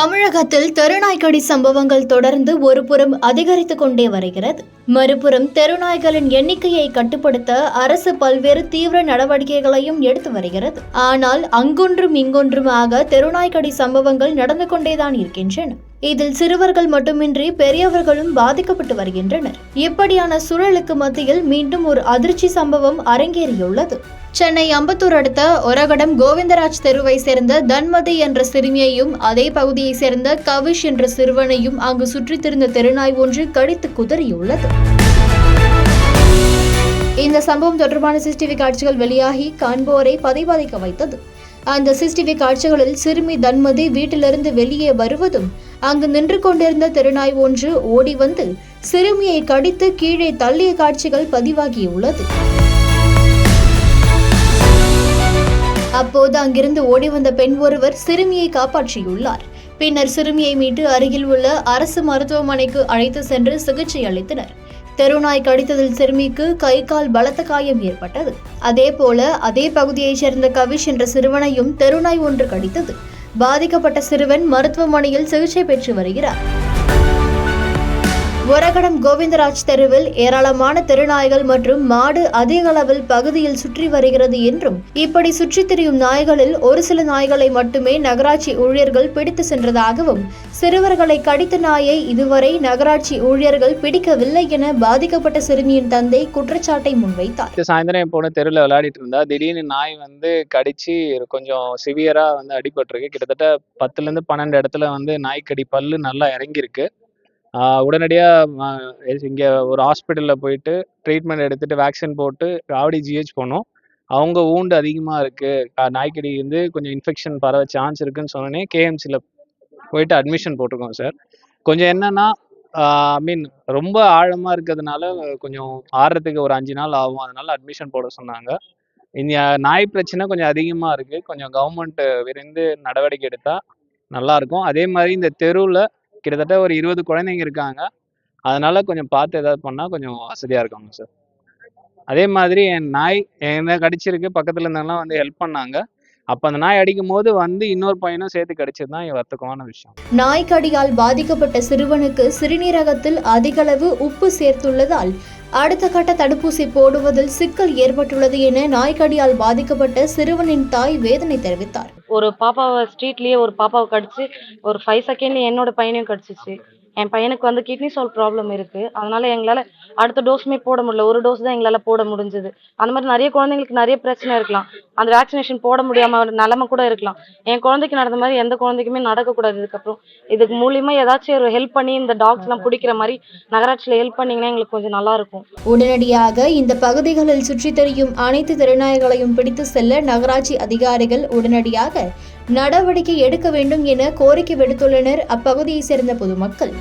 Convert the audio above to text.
தமிழகத்தில் தெருநாய்க்கடி சம்பவங்கள் தொடர்ந்து ஒருபுறம் அதிகரித்து கொண்டே வருகிறது. மறுபுறம் தெருநாய்களின் எண்ணிக்கையை கட்டுப்படுத்த அரசு பல்வேறு தீவிர நடவடிக்கைகளையும் எடுத்து வருகிறது. ஆனால் அங்கொன்றும் இங்கொன்றுமாக தெருநாய்க்கடி சம்பவங்கள் நடந்து கொண்டேதான் இருக்கின்றன. இதில் சிறுவர்கள் மட்டுமின்றி பெரியவர்களும் பாதிக்கப்பட்டு வருகின்றனர். இப்படியான சூழலுக்கு மத்தியில் மீண்டும் ஒரு அதிர்ச்சி சம்பவம் அரங்கேறியுள்ளது. சென்னை அம்பத்தூர் அடுத்த ஒரகடம் கோவிந்தராஜ் தெருவை சேர்ந்த தன்மதி என்ற சிறுமியையும் அதே பகுதியைச் சேர்ந்த கவிஷ் என்ற சிறுவனையும் அங்கு சுற்றித் திரிந்த தெருநாய் ஒன்று கடித்து குதறியுள்ளது. இந்த சம்பவம் தொடர்பான சிசிடிவி காட்சிகள் வெளியாகி காண்போரை பதிவாதிக்க வைத்தது. அந்த சிசிடிவி காட்சிகளில் சிறுமி தன்மதி வீட்டிலிருந்து வெளியே வருவதும் அங்கு நின்று கொண்டிருந்த தெருநாய் ஒன்று ஓடி வந்து சிறுமியை கடித்து கீழே தள்ளிய காட்சிகள் பதிவாகியுள்ளது. அப்போது அங்கிருந்து ஓடி வந்த பெண் ஒருவர் சிறுமியை காப்பாற்றியுள்ளார். பின்னர் சிறுமியை மீட்டு அருகில் உள்ள அரசு மருத்துவமனைக்கு அழைத்து சென்று சிகிச்சை அளித்தனர். தெருநாய் கடித்ததில் சிறுமிக்கு கை கால் பலத்த காயம் ஏற்பட்டது. அதேபோல அதே பகுதியைச் சேர்ந்த கவிஷ் என்ற சிறுவனையும் தெருநாய் ஒன்று கடித்தது. பாதிக்கப்பட்ட சிறுவன் மருத்துவமனையில் சிகிச்சை பெற்று வருகிறார். ஒரகடம் கோவிந்தராஜ் தெருவில் ஏராளமான தெருநாய்கள் மற்றும் மாடு அதிக அளவில் பகுதியில் சுற்றி வருகிறது என்றும் இப்படி சுற்றித் திரியும் நாய்களில் ஒரு சில நாய்களை மட்டுமே நகராட்சி ஊழியர்கள் பிடித்து சென்றதாகவும் சிறுவர்களை கடித்த நாயை இதுவரை நகராட்சி ஊழியர்கள் பிடிக்கவில்லை என பாதிக்கப்பட்ட சிறுமியின் தந்தை குற்றச்சாட்டை முன்வைத்தார். சாயந்தரம் போன தெருவில் விளையாடிட்டு இருந்தா திடீர்னு நாய் வந்து கடிச்சு கொஞ்சம் சிவியரா வந்து அடிபட்டிருக்கு. கிட்டத்தட்ட பத்துல இருந்து பன்னெண்டு இடத்துல வந்து நாய்க்கடி பல்லு நல்லா இறங்கியிருக்கு. உடனடியாக இங்கே ஒரு ஹாஸ்பிட்டலில் போயிட்டு ட்ரீட்மெண்ட் எடுத்துட்டு வேக்சின் போட்டு ராவடி ஜிஹெச் போனோம். அவங்க ஊண்டு அதிகமாக இருக்குது நாய்க்கடி வந்து கொஞ்சம் இன்ஃபெக்ஷன் பரவ சான்ஸ் இருக்குன்னு சொன்னோன்னே கேஎம்சியில் போயிட்டு அட்மிஷன் போட்டிருக்கோம் சார் கொஞ்சம் என்னன்னா ஐ மீன் ரொம்ப ஆழமாக இருக்கிறதுனால கொஞ்சம் ஆறுறதுக்கு ஒரு அஞ்சு நாள் ஆகும். அதனால அட்மிஷன் போட சொன்னாங்க. இந்த நாய் பிரச்சனை கொஞ்சம் அதிகமாக இருக்குது கொஞ்சம் கவர்மெண்ட் விரைந்து நடவடிக்கை எடுத்தால் நல்லா இருக்கும். அதே மாதிரி இந்த தெருவில் கிட்டத்தட்ட ஒரு இருபது குழந்தைங்க இருக்காங்க. அதனால கொஞ்சம் பார்த்து ஏதாவது பண்ணால் கொஞ்சம் வசதியாக இருக்காங்க சார். அதே மாதிரி என் நாய் என்ன கடிச்சிருக்கு. பக்கத்தில் இருந்தவங்கலாம் வந்து ஹெல்ப் பண்ணாங்க. அப்ப அந்த நாய் அடிக்கும் போது வந்து இன்னொரு பையனும் சேர்த்து கடிச்சது தான் வருத்தமான விஷயம். நாய்க்கடியால் பாதிக்கப்பட்ட சிறுவனுக்கு சிறுநீரகத்தில் அதிகளவு உப்பு சேர்த்துள்ளதால் அடுத்த கட்ட தடுப்பூசி போடுவதில் சிக்கல் ஏற்பட்டுள்ளது என நாய்க்கடியால் பாதிக்கப்பட்ட சிறுவனின் தாய் வேதனை தெரிவித்தார். ஒரு பாப்பாவை ஸ்ட்ரீட்லயே ஒரு பாப்பாவை கடிச்சு ஒரு ஃபைவ் செகண்ட்ல என்னோட பையனையும் கடிச்சிச்சு. என் பையனுக்கு வந்து கிட்னி சால் ப்ராப்ளம் இருக்குது அதனால எங்களால் அடுத்த டோஸுமே போட முடியல. ஒரு டோஸ் தான் எங்களால் போட முடிஞ்சது. அந்த மாதிரி நிறைய குழந்தைங்களுக்கு நிறைய பிரச்சனை இருக்கலாம். அந்த வேக்சினேஷன் போட முடியாமல் நிலமை கூட இருக்கலாம். என் குழந்தைக்கு நடந்த மாதிரி எந்த குழந்தைக்குமே நடக்கக்கூடாது. இதுக்கப்புறம் இதுக்கு மூலியமா ஏதாச்சும் ஒரு ஹெல்ப் பண்ணி இந்த டாக்ஸ்லாம் பிடிக்கிற மாதிரி நகராட்சியில் ஹெல்ப் பண்ணீங்கன்னா எங்களுக்கு கொஞ்சம் நல்லா இருக்கும். உடனடியாக இந்த பகுதிகளில் சுற்றித் தெரியும் அனைத்து திறனாய்களையும் பிடித்து செல்ல நகராட்சி அதிகாரிகள் உடனடியாக நடவடிக்கை எடுக்க வேண்டும் என கோரிக்கை விடுத்துள்ளனர் அப்பகுதியைச் சேர்ந்த பொதுமக்கள்.